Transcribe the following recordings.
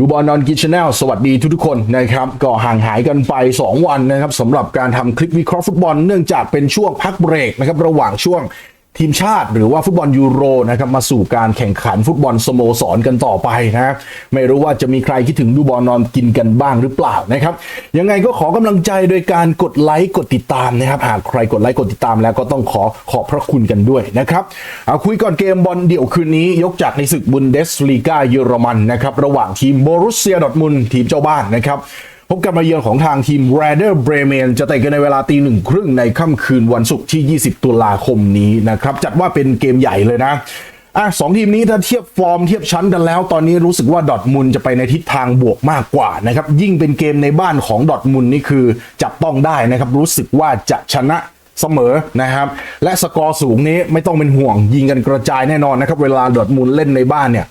ดูบอลนอนกิชแนลสวัสดีทุกๆคนนะครับ ก็ห่างหายกันไป 2 วันนะครับสำหรับการทำคลิปวิเคราะห์ฟุตบอลเนื่องจากเป็นช่วงพักเบรกนะครับ ระหว่างช่วง ทีมชาติหรือว่าฟุตบอลยูโรนะครับมาสู่การแข่งขันฟุตบอลสโมสรกันต่อไปนะครับไม่รู้ว่าจะมีใครคิดถึงดูบอลนอนกินกันบ้างหรือเปล่านะครับยังไงก็ขอกำลังใจโดยการกดไลค์กดติดตามนะครับหากใครกดไลค์กดติดตามแล้วก็ต้องขอขอบพระคุณกันด้วยนะครับเอาคุยก่อนเกมบอลเดี่ยวคืนนี้ ยกจากในศึกบุนเดสลีกาเยอรมันนะครับระหว่างทีมโบรุสเซียดอทมุนทีมเจ้าบ้านนะครับ พบกันมาเยือนของทางทีม r a d e r Bremen จะเตะกันในเวลาตีหนึ่งครึ่งในค่ำคืนวันศุกร์ที่ 20 ตุลาคมนี้นะครับ จัดว่าเป็นเกมใหญ่เลยนะอะสองทีมนี้ถ้าเทียบฟอร์มเทียบชั้นกันแล้ว ตอนนี้รู้สึกว่าดอทมุนจะไปในทิศทางบวกมากกว่านะครับยิ่งเป็นเกมในบ้านของดอทมุนนี่คือจับต้องได้นะครับรู้สึกว่าจะชนะ เสมอนะครับ และสกอร์สูงนี้ไม่ต้องเป็นห่วง ยิงกันกระจายแน่นอนนะครับ เวลาดอทมุนด์เล่นในบ้านเนี่ย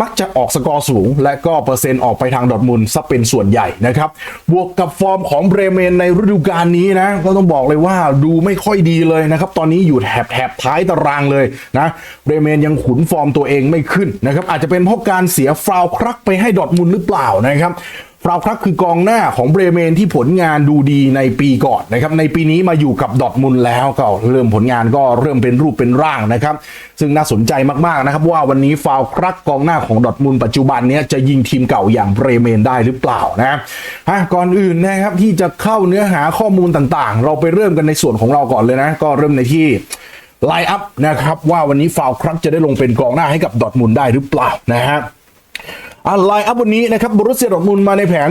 มักจะออกสกอร์สูง และก็เปอร์เซ็นต์ออกไปทางดอทมุนด์ซะเป็นส่วนใหญ่นะครับ บวกกับฟอร์มของเบรเมนในฤดูกาลนี้นะ ก็ต้องบอกเลยว่าดูไม่ค่อยดีเลยนะครับ ตอนนี้อยู่แถบแถบท้ายตารางเลยนะเบรเมนยังขุนฟอร์มตัวเองไม่ขึ้นนะครับอาจจะเป็นเพราะการเสียฟาวครักไปให้ดอทมุนด์หรือเปล่านะครับ ฟราวครักคือกองหน้าของเบรเมนที่ผลงานดูดีในปีก่อนนะครับในปีนี้มาอยู่กับดอทมุนแล้วก็เริ่มผลงานก็เริ่มเป็นรูปเป็นร่างนะครับ ซึ่งน่าสนใจมากๆนะครับ ว่าวันนี้ฟาวครักกองหน้าของดอทมุนปัจจุบันนี้จะยิงทีมเก่าอย่างเบรเมนได้หรือเปล่านะฮะก่อนอื่นนะครับที่จะเข้าเนื้อหาข้อมูลต่างๆ เราไปเริ่มกันในส่วนของเราก่อนเลยนะ ก็เริ่มในที่ไลน์อัพนะครับว่าวันนี้ฟาวครักจะได้ลงเป็นกองหน้าให้กับดอทมุนได้หรือเปล่านะฮะ อันไลน์อัพวันนี้นะครับบรุสเซียดอทมุนมาในแผน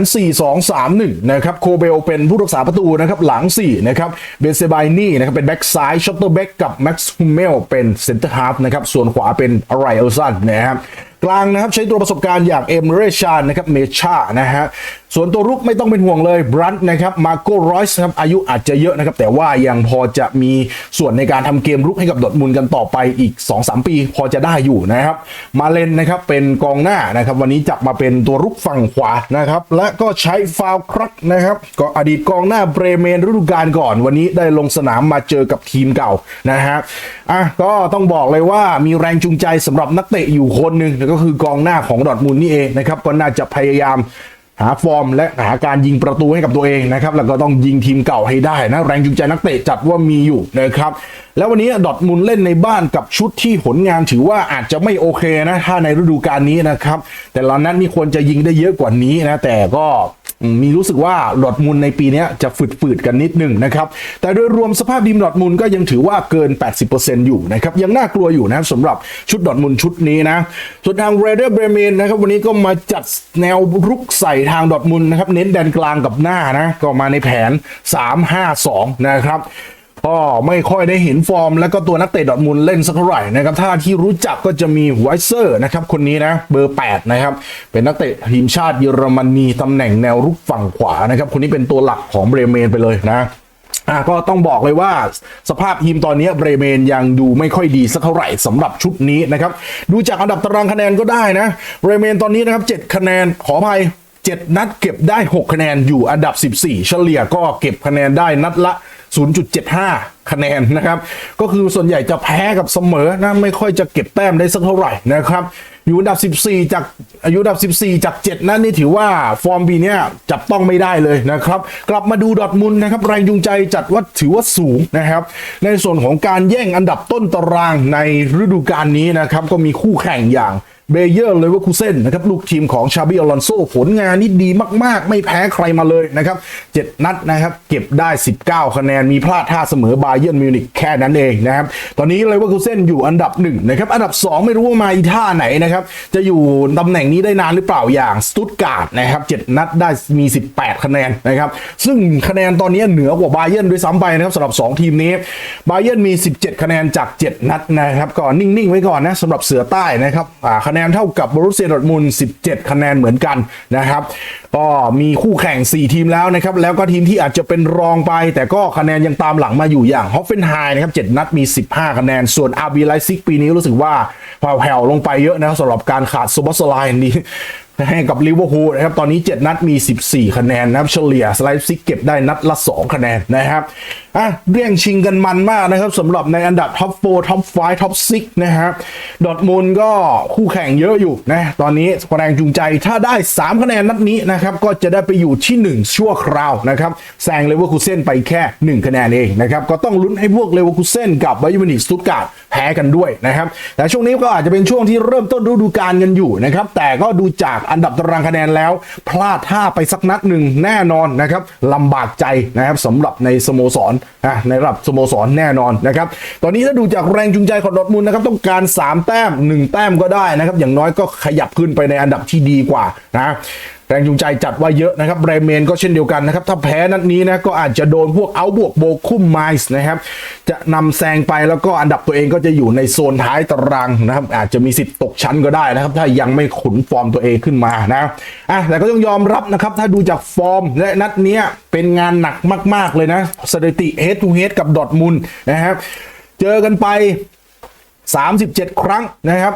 4-2-3-1 นะครับโคเบลเป็นผู้รักษาประตูนะครับหลัง 4 นะครับเบเซบายนี่นะครับเป็นแบ็กซ้ายช็อตเตอร์แบ็กกับแม็กซ์ฮูเมลเป็นเซนเตอร์ฮาร์ฟนะครับส่วนขวาเป็นอะไรเอลซันนะครับ กลางนะครับใช้ตัวประสบการณ์อย่างเอมเรชานนะครับเมชานะฮะส่วนตัวรุกไม่ต้องเป็นห่วงเลยบรันต์นะครับมาโกรอยส์ครับอายุอาจจะเยอะนะครับ แต่ว่ายังพอจะมีส่วนในการทำเกมรุกให้กับดอร์ทมุนกันต่อไปอีก 2-3 ปี พอจะได้อยู่นะครับ มาเลนนะครับเป็นกองหน้านะครับ วันนี้จับมาเป็นตัวรุกฝั่งขวานะครับ และก็ใช้ฟาวครักนะครับก็อดีตกองหน้าเบรเมนฤดูกาลก่อน วันนี้ได้ลงสนามมาเจอกับทีมเก่านะฮะ อะก็ต้องบอกเลยว่ามีแรงจูงใจสำหรับนักเตะอยู่คนหนึ่งก็คือกองหน้าของดอทมุนด์นี่เองนะครับก็น่าจะพยายามหาฟอร์มและหาการยิงประตูให้กับตัวเองนะครับแล้วก็ต้องยิงทีมเก่าให้ได้นะแรงจูงใจนักเตะจัดว่ามีอยู่นะครับแล้ววันนี้ดอทมุนด์เล่นในบ้านกับชุดที่ผลงานถือว่าอาจจะไม่โอเคนะถ้าในฤดูกาลนี้นะครับแต่ละนัดนี่ควรจะยิงได้เยอะกว่านี้นะแต่ก็ มีรู้สึกว่าดอร์ทมูลในปีนี้จะฝืดๆกันนิดหนึ่งนะครับ แต่โดยรวมสภาพทีมดอร์ทมูลก็ยังถือว่าเกิน 80%อยู่นะครับ ยังน่ากลัวอยู่นะสำหรับชุดดอร์ทมูลชุดนี้นะ ส่วนทางเรเดอร์เบรเมนนะครับ วันนี้ก็มาจัดแนวรุกใส่ทางดอร์ทมูลนะครับ เน้นแดนกลางกับหน้านะ ก็มาในแผน 3-5-2 นะครับ ก็ไม่ค่อยได้เห็นฟอร์ม แล้วก็ตัวนักเตะดอทมุนด์เล่นสักเท่าไหร่นะครับ ถ้าที่รู้จักก็จะมีไวเซอร์นะครับ คนนี้นะเบอร์ 8 นะครับ เป็นนักเตะทีมชาติเยอรมนีตำแหน่งแนวรุกฝั่งขวานะครับ คนนี้เป็นตัวหลักของเบรเมนไปเลยนะอะก็ต้องบอกเลยว่าสภาพทีมตอนนี้เบรเมนยังดูไม่ค่อยดีสักเท่าไหร่สำหรับชุดนี้นะครับ ดูจากอันดับตารางคะแนนก็ได้นะเบรเมนตอนนี้นะครับ7คะแนนขออภัย7นัดเก็บได้ 6 คะแนนอยู่อันดับ 14 เฉลี่ยก็เก็บคะแนนได้นัดละ 0.75 คะแนนนะครับ ก็คือส่วนใหญ่จะแพ้กับเสมอนะไม่ค่อยจะเก็บแต้มได้สักเท่าไหร่นะครับอยู่อันดับ 14 จากอายุอันดับ 14 จาก 7 นั้นนี่ถือว่าฟอร์มปีเนี้ยจับต้องไม่ได้เลยนะครับ กลับมาดูดอทมุนนะครับแรงจูงใจจัดว่าถือว่าสูงนะครับ ในส่วนของการแย่งอันดับต้นตารางในฤดูกาลนี้นะครับ ก็มีคู่แข่งอย่าง เบเยอร์เลเวอร์คูเซนนะครับลูกทีมของชาบิอลอนโซผลงานนี่ดีมาก ๆ ไม่แพ้ใครมาเลยนะครับ 7 นัดนะครับ เก็บได้ 19 คะแนนมีพลาดท่าเสมอบาเยิร์มิวนิกแค่นั้นเองนะครับ ตอนนี้เลเวอร์คูเซนอยู่อันดับ 1 นะครับ อันดับ 2 ไม่รู้ว่ามาอีท่าไหนนะครับ จะอยู่ตำแหน่งนี้ได้นานหรือเปล่าอย่างสตุตการ์ดนะครับ7นัดได้มี 18 คะแนนนะครับซึ่งคะแนนตอนนี้เหนือกว่าบาเยิร์ด้วยซ้ำไปนะครับสำหรับ 2 ทีมนี้บาเยิร์มี 17 คะแนนจาก 7 นัดนะครับก่อนนิ่งๆไว้ก่อนนะสำหรับเสือใต้นะครับอ่าคะแนนเท่ากับบรูเซียดอทมุน17 คะแนนเหมือนกันนะครับก็มีคู่แข่ง 4 ทีมแล้วนะครับ แล้วก็ทีมที่อาจจะเป็นรองไป แต่ก็คะแนนยังตามหลังมาอยู่อย่างฮอฟเฟนไฮนะครับ 7 นัดมี 15 คะแนน ส่วนอาร์บีไลซิกปีนี้รู้สึกว่าแผ่วๆลงไปเยอะนะสำหรับการขาดซูบอสไลน์นี้ให้กับลิเวอร์พูลนะครับตอนนี้ 7 นัดมี 14 คะแนนนะครับเฉลี่ยสไลด์ซิกเก็บได้นัดละ 2 คะแนนนะครับอะเรียงชิงกันมันมากนะครับสำหรับในอันดับท็อป4ท็อป5ท็อป6นะฮะดอทมุนด์ก็คู่แข่งเยอะอยู่นะตอนนี้แรงจูงใจถ้าได้ 3 คะแนนนัดนี้นะครับก็จะได้ไปอยู่ที่ 1 ชั่วคราวนะครับแซงเลเวอร์คูเซ่นไปแค่ 1 คะแนนเองนะครับก็ต้องลุ้นให้พวกเลเวอร์คูเซ่นกับไบยูนิกสตุตการ์ดแพ้กันด้วยนะครับแต่ช่วงนี้ก็อาจจะเป็นช่วงที่เริ่มต้นฤดูกาลกันอยู่นะครับแต่ก็ดูจากอันดับตารางคะแนนแล้ว พลาดท่าไปสักนัดหนึ่งแน่นอนนะครับลำบากใจนะครับสำหรับในสโมสรอะในระดับสโมสรแน่นอนนะครับตอนนี้ถ้าดูจากแรงจูงใจของดอทมุนนะครับต้องการ 3 แต้ม 1 แต้มก็ได้นะครับอย่างน้อยก็ขยับขึ้นไปในอันดับที่ดีกว่านะ แรงจูงใจจัดว่าเยอะนะครับเบรเมนก็เช่นเดียวกันนะครับ ถ้าแพ้นัดนี้นะก็อาจจะโดนพวกเอาบวกโบคุ้มไมส์นะครับ จะนำแซงไปแล้วก็อันดับตัวเองก็จะอยู่ในโซนท้ายตารางนะครับ อาจจะมีสิทธิ์ตกชั้นก็ได้นะครับ ถ้ายังไม่ขุนฟอร์มตัวเองขึ้นมานะอะแต่ก็ต้องยอมรับนะครับ ถ้าดูจากฟอร์มและนัดนี้เป็นงานหนักมาก ๆเลยนะสถิติ head to head กับดอทมุนนะครับ เจอกันไป 37 ครั้งนะครับ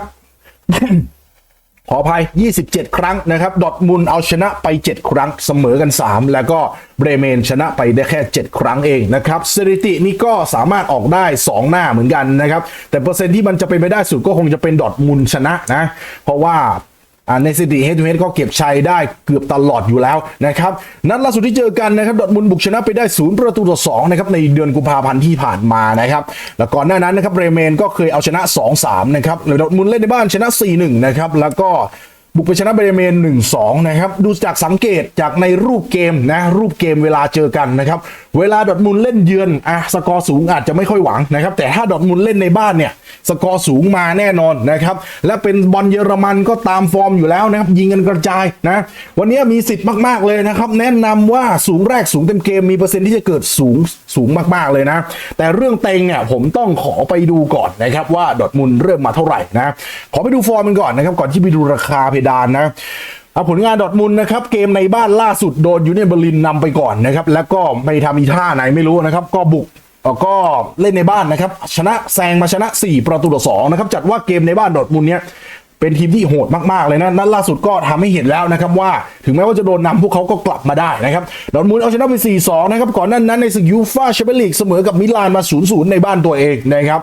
ขออภัย 27 ครั้งนะครับ ดอทมุนเอาชนะไป 7 ครั้งเสมอกัน 3 แล้วก็เบรเมนชนะไปได้แค่ 7 ครั้งเองนะครับสถิตินี้ก็สามารถออกได้ 2 หน้าเหมือนกันนะครับ แต่เปอร์เซ็นต์ที่มันจะเป็นไปได้สุดก็คงจะเป็นดอทมุนชนะนะ เพราะว่า ในสถิติเฮดทูเฮดก็เก็บชัยได้เกือบตลอดอยู่แล้วนะครับนัดล่าสุดที่เจอกันนะครับดอทมุนบุกชนะไปได้ 0 ประตูต่อ2นะครับในเดือนกุมภาพันธ์ที่ผ่านมานะครับแล้วก่อนหน้านั้นนะครับเรเมนก็เคยเอาชนะ 2-3นะครับหรือดอทมุนเล่นในบ้านชนะ 4-1นะครับแล้วก็ บุกไปชนะเบรเมน 1-2 นะครับ ดูจากสังเกตจากในรูปเกมนะ รูปเกมเวลาเจอกันนะครับ เวลาดอทมุนเล่นเยือนอะสกอร์สูงอาจจะไม่ค่อยหวังนะครับ แต่ถ้าดอทมุนเล่นในบ้านเนี่ย สกอร์สูงมาแน่นอนนะครับ และเป็นบอลเยอรมันก็ตามฟอร์มอยู่แล้วนะครับ ยิงกันกระจายนะ วันนี้มีสิทธิ์มาก ๆ เลยนะครับ แนะนำว่าสูงแรกสูงเต็มเกมมีเปอร์เซ็นต์ที่จะเกิดสูง สูงมากๆเลยนะ แต่เรื่องเต็งเนี่ยผมต้องขอไปดูก่อนนะครับว่าดอทมุนเริ่มมาเท่าไหร่นะ ขอไปดูฟอร์มมันก่อนนะครับ ก่อนที่ไปดูราคาเพดานนะเอาผลงานดอทมุนนะครับเกมในบ้านล่าสุดโดนยูเนียนเบอร์ลินนำไปก่อนนะครับแล้วก็ไม่ทำอีท่าไหนไม่รู้นะครับ ก็บุกก็เล่นในบ้านนะครับชนะแซงมาชนะ 4 ประตูต่อ2นะครับจัดว่าเกมในบ้านดอทมุนเนี้ย เป็นทีมที่โหดมากๆเลยนะนัดล่าสุดก็ทำให้เห็นแล้วนะครับว่าถึงแม้ว่าจะโดนนำพวกเขาก็กลับมาได้นะครับดอร์ทมุนเอาชนะไป 4-2 นะครับ ก่อนหนั้นนั้นในศึกยูฟ่าแชมเปี้ยนลีกเสมอกับมิลานมา 0-0 ในบ้านตัวเองนะครับ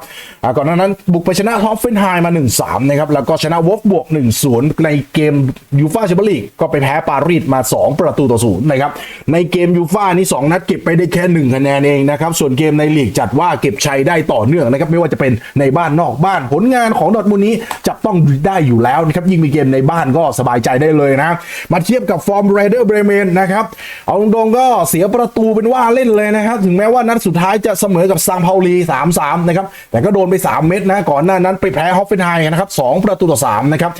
ก่อนหน้านั้นบุกไปชนะฮอฟเฟนไฮมา 1-3 นะครับ แล้วก็ชนะวอฟบวก 1-0 ในเกมยูฟ่าแชมเปี้ยนลีกก็ไปแพ้ปารีสมา 2 ประตูต่อ0นย์นะครับ ในเกมยูฟ่านี่2นัดเก็บไปได้แค่ 1 คะแนนเองนะครับ ส่วนเกมในลีกจัดว่าเก็บชัยได้ต่อเนื่องนะครับ ไม่ว่าจะเป็นในบ้านนอกบ้าน ผลงานของดอทมุนนี้จับต้องได้อยู่ยู่แล้วนะครับยิ่งมีเกมในบ้านก็สบายใจได้เลยนะ มาเทียบกับฟอร์มไรเดอร์เบรเมนนะครับเอาตรงๆก็เสียประตูเป็นว่าเล่นเลยนะครับ ถึงแม้ว่านัดสุดท้ายจะเสมอกับซังเปาลี 3-3 นะครับ แต่ก็โดนไป 3 เม็ดนะ ก่อนหน้านั้นไปแพ้ฮอฟเฟนไฮม์นะครับ 2 ประตูต่อ 3 นะครับ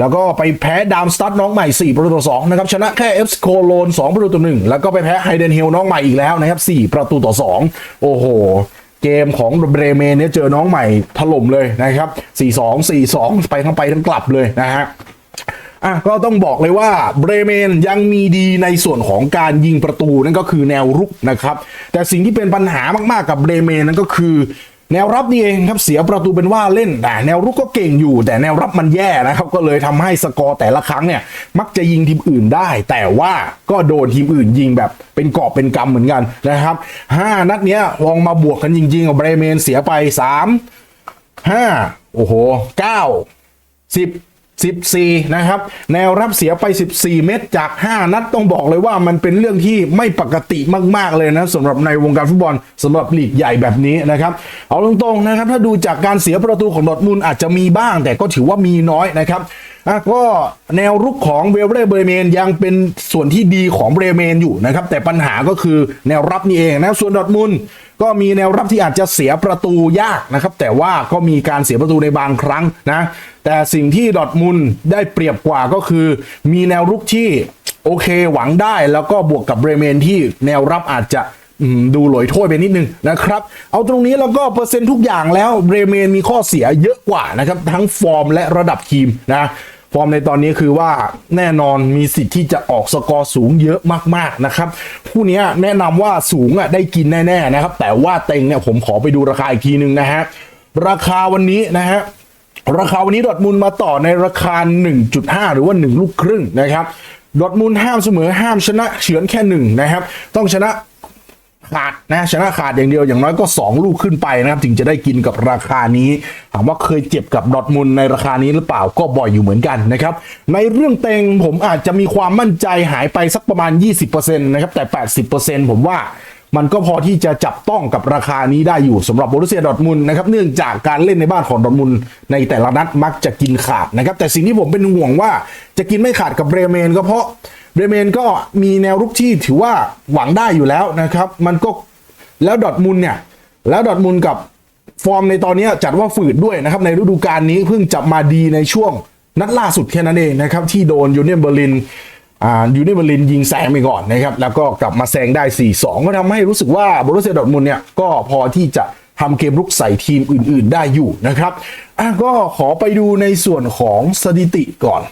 แล้วก็ไปแพ้ดามสตัดน้องใหม่ 4 ประตูต่อ2นะครับชนะแค่เอฟสโคโลน 2 ประตูต่อ1แล้วก็ไปแพ้ไฮเดนเฮลน้องใหม่อีกแล้วนะครับ 4 ประตูต่อ 2 โอ้โห เกมของเบรเมนเนี่ยเจอน้องใหม่ถล่มเลยนะครับ 4-2 4-2 ไปทั้งไปทั้งกลับเลยนะฮะอะก็ต้องบอกเลยว่าเบรเมนยังมีดีในส่วนของการยิงประตูนั่นก็คือแนวรุกนะครับ แต่สิ่งที่เป็นปัญหามากๆกับเบรเมนนั่นก็คือ แนวรับนี่เองครับเสียประตูเป็นว่าเล่นแต่แนวรุกก็เก่งอยู่ แต่แนวรับมันแย่นะครับก็เลยทำให้สกอร์แต่ละครั้งเนี่ยมักจะยิงทีมอื่นได้ แต่ว่าก็โดนทีมอื่นยิงแบบเป็นกอบเป็นกำเหมือนกันนะครับห้านัดเนี้ยลองมาบวกกันจริงๆกับเบรเมนเสียไปสามห้าโอ้โหเก้า10 14 นะครับ แนวรับเสียไป 14 เมตรจาก 5 นัดต้องบอกเลยว่ามันเป็นเรื่องที่ไม่ปกติมาก ๆ เลยนะสำหรับในวงการฟุตบอลสำหรับลีกใหญ่แบบนี้นะครับ เอาตรง ๆ นะครับ ถ้าดูจากการเสียประตูของดอทมุนอาจจะมีบ้าง แต่ก็ถือว่ามีน้อยนะครับ อะก็แนวรุกของเวลเบรเบรเมนยังเป็นส่วนที่ดีของเบรเมนอยู่นะครับ แต่ปัญหาก็คือแนวรับนี่เองนะส่วนดอทมุนก็มีแนวรับที่อาจจะเสียประตูยากนะครับ แต่ว่าก็มีการเสียประตูในบางครั้งนะ แต่สิ่งที่ดอทมุนได้เปรียบกว่าก็คือ มีแนวรุกที่โอเคหวังได้แล้วก็บวกกับเบรเมนที่แนวรับอาจจะดูหลอยถ้วยไปนิดนึงนะครับ เอาตรงนี้แล้วก็เปอร์เซ็นต์ทุกอย่างแล้วเบรเมนมีข้อเสียเยอะกว่านะครับ ทั้งฟอร์มและระดับทีมนะ ฟอร์มในตอนนี้คือว่าแน่นอนมีสิทธิ์ที่จะออกสกอร์สูงเยอะมากๆนะครับคู่นี้แนะนำว่าสูงอะได้กินแน่ๆนะครับ แต่ว่าเต็งเนี่ยผมขอไปดูราคาอีกทีหนึ่งนะฮะราคาวันนี้นะฮะราคาวันนี้ดอทมุนด์มาต่อในราคา 1.5 หรือว่า 1 ลูกครึ่งนะครับดอทมุนด์ห้ามเสมอห้ามชนะเฉือนแค่หนึ่งนะครับต้องชนะ ขาดนะชนะขาดอย่างเดียวอย่างน้อยก็ 2 ลูกขึ้นไปนะครับถึงจะได้กินกับราคานี้ถามว่าเคยเจ็บกับดอทมุนด์ในราคานี้หรือเปล่าก็บ่อยอยู่เหมือนกันนะครับในเรื่องเต็งผมอาจจะมีความมั่นใจหายไปสักประมาณ 20%นะครับแต่ 80%ผมว่ามันก็พอที่จะจับต้องกับราคานี้ได้อยู่สำหรับโบรุเซียดอทมุนด์นะครับเนื่องจากการเล่นในบ้านของดอทมุนด์ในแต่ละนัดมักจะกินขาดนะครับแต่สิ่งที่ผมเป็นห่วงว่าจะกินไม่ขาดกับเรเมนก็เพราะ เบรเมนก็มีแนวรุกที่ถือว่าหวังได้อยู่แล้วนะครับ มันก็แล้วดอทมุนด์เนี่ย แล้วดอทมุนด์กับฟอร์มในตอนนี้จัดว่าฝืดด้วยนะครับ ในฤดูกาลนี้เพิ่งจะมาดีในช่วงนัดล่าสุดแค่นั้นเองนะครับ ที่โดนยูเนียนเบอร์ลินอ่ายูเนิเบอร์ลินยิงแซงไปก่อนนะครับ แล้วก็กลับมาแซงได้ 4-2 ก็ทำให้รู้สึกว่าบรุเซียดอทมุนด์เนี่ยก็พอที่จะทำเกมรุกใส่ทีมอื่น ๆ ได้อยู่นะครับอะก็ขอไปดูในส่วนของสถิติก่อน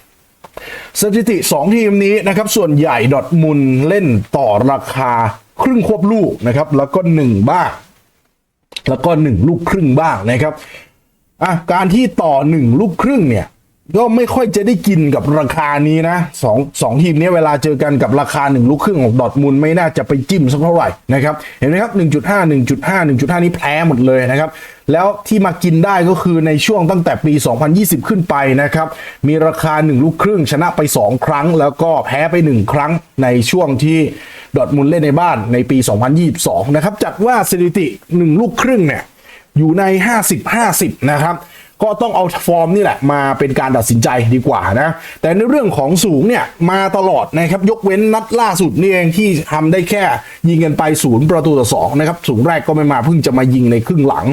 สถิติ 2 ทีมนี้นะครับ ส่วนใหญ่ดอทมุนเล่นต่อราคาครึ่งควบลูกนะครับ แล้วก็ 1 บ้าง แล้วก็ 1 ลูกครึ่งบ้างนะครับอะการที่ต่อหนึ่งลูกครึ่งเนี่ย ก็ไม่ค่อยจะได้กินกับราคานี้นะสองสองทีมนี้เวลาเจอกันกับราคาหนึ่งลูกครึ่งของดอทมุนด์ไม่น่าจะไปจิ้มสักเท่าไหร่นะครับเห็นไหมครับ 1.5 1.5 1.5 นี้แพ้หมดเลยนะครับ แล้วที่มากินได้ก็คือในช่วงตั้งแต่ปี 2020 ขึ้นไปนะครับ มีราคา 1 ลูกครึ่งชนะไป 2 ครั้ง แล้วก็แพ้ไป 1 ครั้งในช่วงที่ดอทมุนด์เล่นในบ้านในปี 2022 นะครับจัดว่าสถิติ 1 ลูกครึ่งเนี่ยอยู่ใน 50-50 นะครับ ก็ต้องเอาฟอร์มนี่แหละมาเป็นการตัดสินใจดีกว่านะแต่ในเรื่องของสูงเนี่ยมาตลอดนะครับยกเว้นนัดล่าสุดนี่เองที่ทำได้แค่ยิงกันไปศูนย์ประตูต่อสองนะครับสูงแรกก็ไม่มาเพิ่งจะมายิงในครึ่งหลัง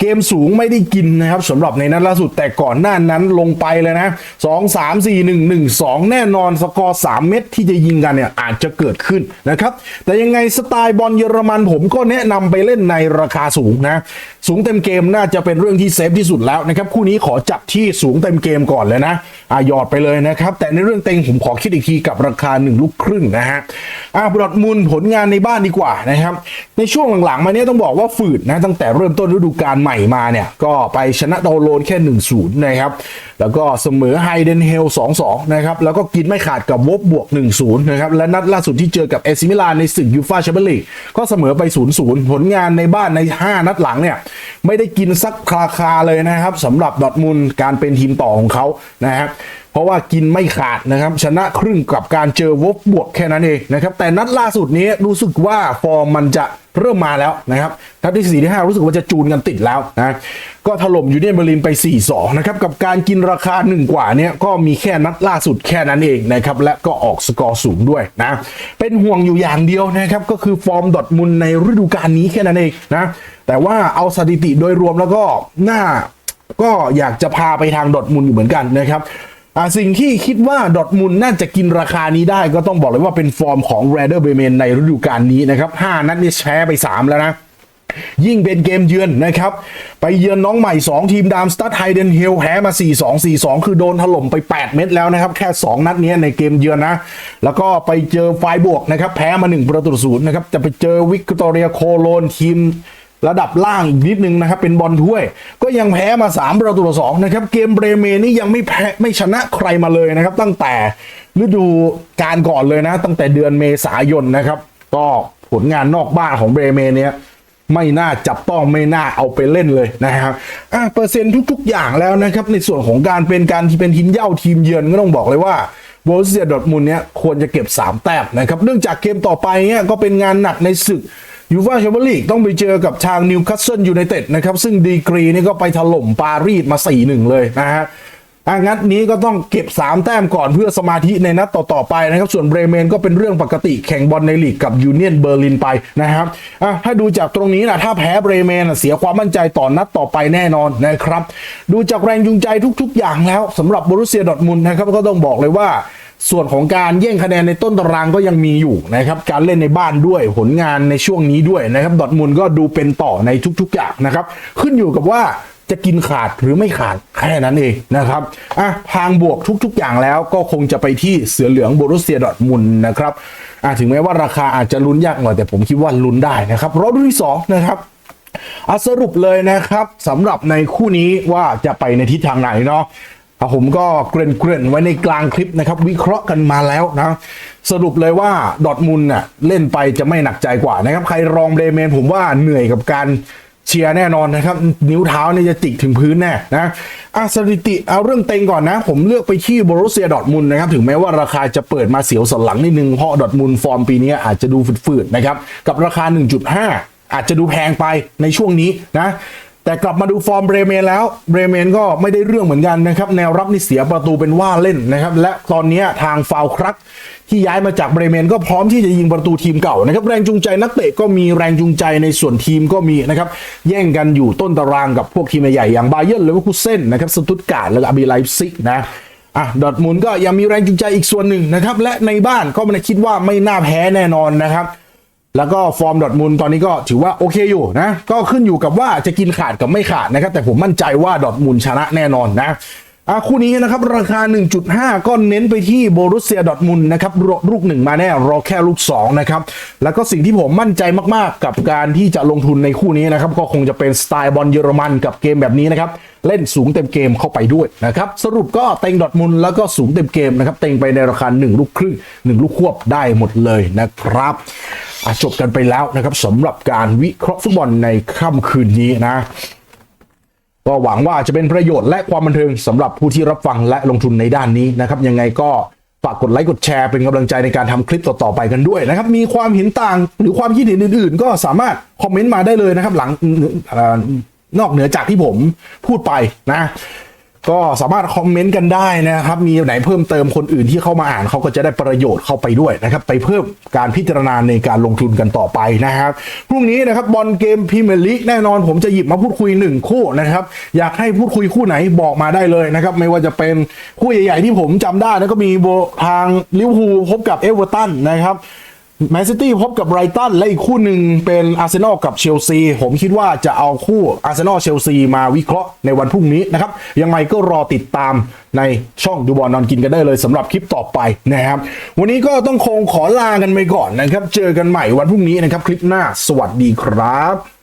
เกมสูงไม่ได้กินนะครับสำหรับในนัดล่าสุดแต่ก่อนหน้านั้นลงไปเลยนะ 2 3 4 1 1 2 แน่นอนสกอร์ 3 เม็ดที่จะยิงกันเนี่ยอาจจะเกิดขึ้นนะครับ แต่ยังไงสไตล์บอลเยอรมันผมก็แนะนำไปเล่นในราคาสูงนะ สูงเต็มเกมน่าจะเป็นเรื่องที่เซฟที่สุดแล้วนะครับ คู่นี้ขอจับที่สูงเต็มเกมก่อนเลยนะอะหยอดไปเลยนะครับ แต่ในเรื่องเต็งผมขอคิดอีกทีกับราคา 1 ลูกครึ่งนะฮะอะบรอดมุนผลงานในบ้านดีกว่านะครับในช่วงหลังๆมาเนี้ยต้องบอกว่าฝืดนะตั้งแต่เริ่มต้นฤดูกาลหม่มาเนี่ย ก็ไปชนะโตโลนแค่ 1-0 นะครับ แล้วก็เสมอไฮเดนเฮล 2-2 นะครับ แล้วก็กินไม่ขาดกับวบบวก 1-0 นะครับ และนัดล่าสุดที่เจอกับเอซิมิลานในศึกยูฟ่าแชมเปี้ยนลีกก็เสมอไป 0-0 ผลงานในบ้านใน 5 นัดหลังเนี่ย ไม่ได้กินสักคาคาเลยนะครับสำหรับดอทมุลการเป็นทีมต่อของเขานะครับ ราะว่ากินไม่ขาดนะครับ ชนะครึ่งกับการเจอวบบวกแค่นั้นเองนะครับ แต่นัดล่าสุดนี้รู้สึกว่าฟอร์มมันจะเริ่มมาแล้วนะครับนัดที่ 4 ที่ 5 รู้สึกว่าจะจูนกันติดแล้วนะก็ถล่มยูเนียนเบอร์ลินไป 4-2 นะครับ กับการกินราคา 1 กว่าเนี้ยก็มีแค่นัดล่าสุดแค่นั้นเองนะครับ และก็ออกสกอร์สูงด้วยนะ เป็นห่วงอยู่อย่างเดียวนะครับ ก็คือฟอร์มดอทมุนในฤดูกาลนี้แค่นั้นเองนะ แต่ว่าเอาสถิติโดยรวมแล้วก็น่าก็อยากจะพาไปทางดอทมุนอยู่เหมือนกันนะครับ อ่าสิ่งที่คิดว่าดอทมุนน่าจะกินราคานี้ได้ก็ต้องบอกเลยว่าเป็นฟอร์มของแรเดอร์เบเมนในฤดูกาลนี้นะครับ5นัดนี่แพ้ไป 3 แล้วนะยิ่งเป็นเกมเยือนนะครับ ไปเยือนน้องใหม่ 2 ทีมดามสตัดไฮเดนเฮลแพ้มา 4-2 4-2 คือโดนถล่มไป 8 เม็ดแล้วนะครับ แค่ 2 นัดเนี้ยในเกมเยือนนะ แล้วก็ไปเจอไฟบวกนะครับ แพ้มา 1 ประตูศูนย์นะครับ จะไปเจอวิกตอเรียโคโลนทีม ระดับล่างอีกนิดนึงนะครับเป็นบอลถ้วย ก็ยังแพ้มา3ประตูต่อสองนะครับเกมเบรเมนนี่ยังไม่แพ้ไม่ชนะใครมาเลยนะครับ ตั้งแต่ฤดูการก่อนเลยนะ ตั้งแต่เดือนเมษายนนะครับ ก็ผลงานนอกบ้านของเบรเมนเนี่ยไม่น่าจับต้องไม่น่าเอาไปเล่นเลยนะครับอะเปอร์เซ็นต์ทุก ๆ อย่างแล้วนะครับ ในส่วนของการเป็นการที่เป็นทีมเย่าทีมเยือนก็ต้องบอกเลยว่าโบรเซียดอทมุนเนี่ยควรจะเก็บ 3 แต้มนะครับ เนื่องจากเกมต่อไปเนี่ยก็เป็นงานหนักในศึก ยูฟ่าแชมเปี้ยนลีกต้องไปเจอกับทางนิวคาสเซิลยูไนเต็ดนะครับ ซึ่งดีกรีนี่ก็ไปถล่มปารีสมา 4-1 เลยนะฮะอะงั้นนี้ก็ต้องเก็บ 3 แต้มก่อนเพื่อสมาธิในนัดต่อ ๆ ไปนะครับ ส่วนเบรเมนก็เป็นเรื่องปกติแข่งบอลในลีกกับยูเนียนเบอร์ลินไปนะครับอะถ้าดูจากตรงนี้นะถ้าแพ้เบรเมนเสียความมั่นใจต่อนนัดต่อไปแน่นอนนะครับ ดูจากแรงจูงใจทุก ๆ อย่างแล้วสำหรับบรูเซียดอทมุนนะครับก็ต้องบอกเลยว่า ส่วนของการแย่งคะแนนในต้นตารางก็ยังมีอยู่นะครับการเล่นในบ้านด้วยผลงานในช่วงนี้ด้วยนะครับดอทมุนก็ดูเป็นต่อในทุกๆอย่างนะครับ ขึ้นอยู่กับว่าจะกินขาดหรือไม่ขาดแค่นั้นเองนะครับอะทางบวกทุก ๆ อย่างแล้วก็คงจะไปที่เสือเหลืองโบรุเซียดอทมุนนะครับอะถึงแม้ว่าราคาอาจจะลุ้นยากหน่อยแต่ผมคิดว่าลุ้นได้นะครับรอบที่สองนะครับอสรุปเลยนะครับสำหรับในคู่นี้ว่าจะไปในทิศทางไหนเนาะ อะผมก็เกริ่นเกริ่นๆไว้ในกลางคลิปนะครับ วิเคราะห์กันมาแล้วนะ สรุปเลยว่าดอทมุนด์น่ะเล่นไปจะไม่หนักใจกว่านะครับ ใครรองเบรเมนผมว่าเหนื่อยกับการเชียร์แน่นอนนะครับ นิ้วเท้าเนี่ยจะจิกถึงพื้นแน่นะอะสถิติเอาเรื่องเต็งก่อนนะ ผมเลือกไปที่บรุเซียดอทมุนนะครับ ถึงแม้ว่าราคาจะเปิดมาเสียวสันหลังนิดนึงเพราะดอทมุนฟอร์มปีนี้อาจจะดูฝืดๆนะครับกับราคา 1.5 อาจจะดูแพงไปในช่วงนี้นะ แต่กลับมาดูฟอร์มเบรเมนแล้วเบรเมนก็ไม่ได้เรื่องเหมือนกันนะครับแนวรับนี่เสียประตูเป็นว่าเล่นนะครับ และตอนนี้ทางฟาวครักที่ย้ายมาจากเบรเมนก็พร้อมที่จะยิงประตูทีมเก่านะครับแรงจูงใจนักเตะก็มีแรงจูงใจในส่วนทีมก็มีนะครับแย่งกันอยู่ต้นตารางกับพวกทีมใหญ่อย่างบาเยิร์นเลเวอร์คูเซ่นนะครับสตุตการ์ดและอาบีไลฟ์ซิกนะอะดอทมุนก็ยังมีแรงจูงใจอีกส่วนหนึ่งนะครับและในบ้านก็ไม่ได้คิดว่าไม่น่าแพ้แน่นอนนะครับ แล้วก็ฟอร์มดอทมุนด์ตอนนี้ก็ถือว่าโอเคอยู่นะ ก็ขึ้นอยู่กับว่าจะกินขาดกับไม่ขาดนะครับ แต่ผมมั่นใจว่าดอทมุนด์ชนะแน่นอนนะอะคู่นี้นะครับ ราคา 1.5 ก็เน้นไปที่โบรุสเซียดอทมุนนะครับรลูกหนึ่งมาแน่รอแค่ลูก2นะครับ แล้วก็สิ่งที่ผมมั่นใจมากๆ กับการที่จะลงทุนในคู่นี้นะครับ ก็คงจะเป็นสไตล์บอลเยอรมันกับเกมแบบนี้นะครับ เล่นสูงเต็มเกมเข้าไปด้วยนะครับ สรุปก็เต็งดอทมุนแล้วก็สูงเต็มเกมนะครับ เต็งไปในราคา 1 ลูกครึ่ง1ลูกควบได้หมดเลยนะครับ จบกันไปแล้วนะครับสำหรับการวิเคราะห์ฟุตบอลในค่ำคืนนี้นะ ก็หวังว่าจะเป็นประโยชน์และความบันเทิงสำหรับผู้ที่รับฟังและลงทุนในด้านนี้นะครับยังไงก็ฝากกดไลค์กดแชร์เป็นกำลังใจในการทำคลิปต่อๆไปกันด้วยนะครับ มีความเห็นต่างหรือความคิดเห็นอื่นๆ ก็สามารถคอมเมนต์มาได้เลยนะครับ หลังอนอกเหนือจากที่ผมพูดไปนะ ก็สามารถคอมเมนต์กันได้นะครับ มีไหนเพิ่มเติมคนอื่นที่เข้ามาอ่านเขาก็จะได้ประโยชน์เข้าไปด้วยนะครับ ไปเพิ่มการพิจารณาในการลงทุนกันต่อไปนะครับพรุ่งนี้นะครับบอลเกมพรีเมียร์ลีกแน่นอนผมจะหยิบมาพูดคุยหนึ่งคู่นะครับ อยากให้พูดคุยคู่ไหนบอกมาได้เลยนะครับ ไม่ว่าจะเป็นคู่ใหญ่ ๆ ที่ผมจำได้นะก็มีโบทางลิเวอร์พูลพบกับเอเวอร์ตันนะครับ แมนซิตี้พบกับไบรตันและอีกคู่หนึ่งเป็นอาร์เซนอลกับเชลซี ผมคิดว่าจะเอาคู่อาร์เซนอลเชลซีมาวิเคราะห์ในวันพรุ่งนี้นะครับ ยังไงก็รอติดตามในช่องดูบอลนอนกินกันได้เลยสำหรับคลิปต่อไปนะครับ วันนี้ก็ต้องคงขอลากันไปก่อนนะครับ เจอกันใหม่วันพรุ่งนี้นะครับ คลิปหน้าสวัสดีครับ